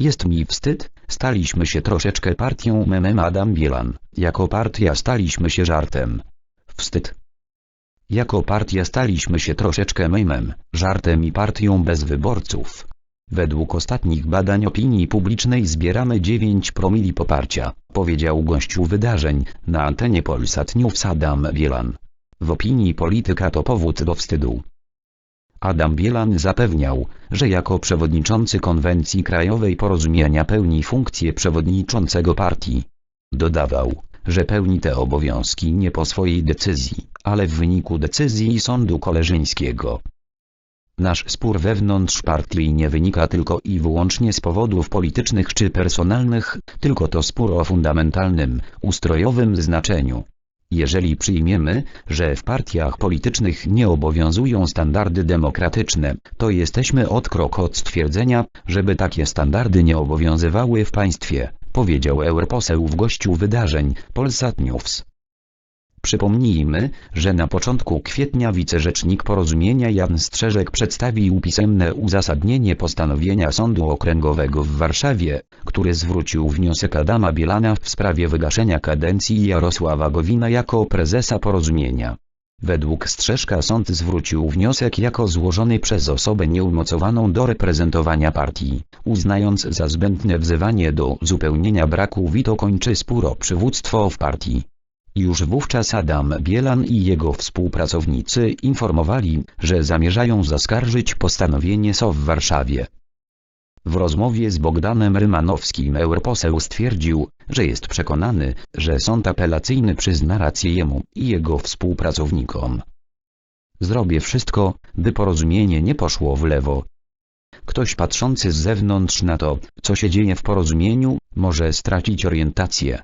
Jest mi wstyd, staliśmy się troszeczkę partią memem Adam Bielan. Jako partia staliśmy się żartem. Wstyd. Jako partia staliśmy się troszeczkę memem, żartem i partią bez wyborców. Według ostatnich badań opinii publicznej zbieramy 9 promili poparcia, powiedział gościu wydarzeń na antenie Polsat News Adam Bielan. W opinii polityka to powód do wstydu. Adam Bielan zapewniał, że jako przewodniczący konwencji krajowej porozumienia pełni funkcję przewodniczącego partii. Dodawał, że pełni te obowiązki nie po swojej decyzji, ale w wyniku decyzji sądu koleżeńskiego. Nasz spór wewnątrz partii nie wynika tylko i wyłącznie z powodów politycznych czy personalnych, tylko to spór o fundamentalnym, ustrojowym znaczeniu. Jeżeli przyjmiemy, że w partiach politycznych nie obowiązują standardy demokratyczne, to jesteśmy od krok od stwierdzenia, żeby takie standardy nie obowiązywały w państwie, powiedział europoseł w gościu wydarzeń Polsat News. Przypomnijmy, że na początku kwietnia wicerzecznik porozumienia Jan Strzeżek przedstawił pisemne uzasadnienie postanowienia Sądu Okręgowego w Warszawie, który zwrócił wniosek Adama Bielana w sprawie wygaszenia kadencji Jarosława Gowina jako prezesa porozumienia. Według Strzeżka sąd zwrócił wniosek jako złożony przez osobę nieumocowaną do reprezentowania partii, uznając za zbędne wzywanie do uzupełnienia braku Wito kończy spór o przywództwo w partii. Już wówczas Adam Bielan i jego współpracownicy informowali, że zamierzają zaskarżyć postanowienie SO w Warszawie. W rozmowie z Bogdanem Rymanowskim europoseł stwierdził, że jest przekonany, że sąd apelacyjny przyzna rację jemu i jego współpracownikom. Zrobię wszystko, by porozumienie nie poszło w lewo. Ktoś patrzący z zewnątrz na to, co się dzieje w porozumieniu, może stracić orientację.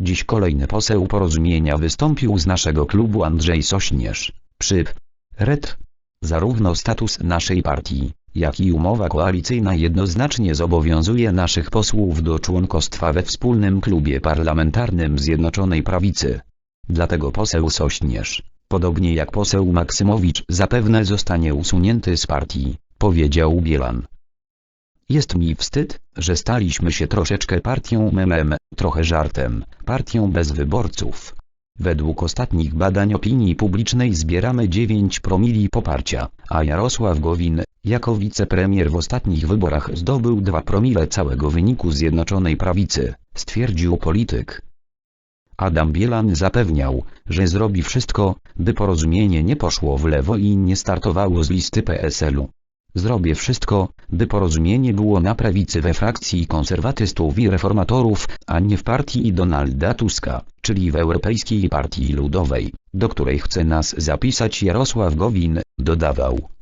Dziś kolejny poseł porozumienia wystąpił z naszego klubu Andrzej Sośnierz. Przyp. Red. Zarówno status naszej partii, jak i umowa koalicyjna jednoznacznie zobowiązuje naszych posłów do członkostwa we wspólnym klubie parlamentarnym Zjednoczonej Prawicy. Dlatego poseł Sośnierz, podobnie jak poseł Maksymowicz zapewne zostanie usunięty z partii, powiedział Bielan. Jest mi wstyd, że staliśmy się troszeczkę partią memem, trochę żartem, partią bez wyborców. Według ostatnich badań opinii publicznej zbieramy 9 promili poparcia, a Jarosław Gowin, jako wicepremier w ostatnich wyborach zdobył 2 promile całego wyniku Zjednoczonej Prawicy, stwierdził polityk. Adam Bielan zapewniał, że zrobi wszystko, by porozumienie nie poszło w lewo i nie startowało z listy PSL-u. Zrobię wszystko, by porozumienie było na prawicy we frakcji konserwatystów i reformatorów, a nie w partii Donalda Tuska, czyli w Europejskiej Partii Ludowej, do której chce nas zapisać Jarosław Gowin, dodawał.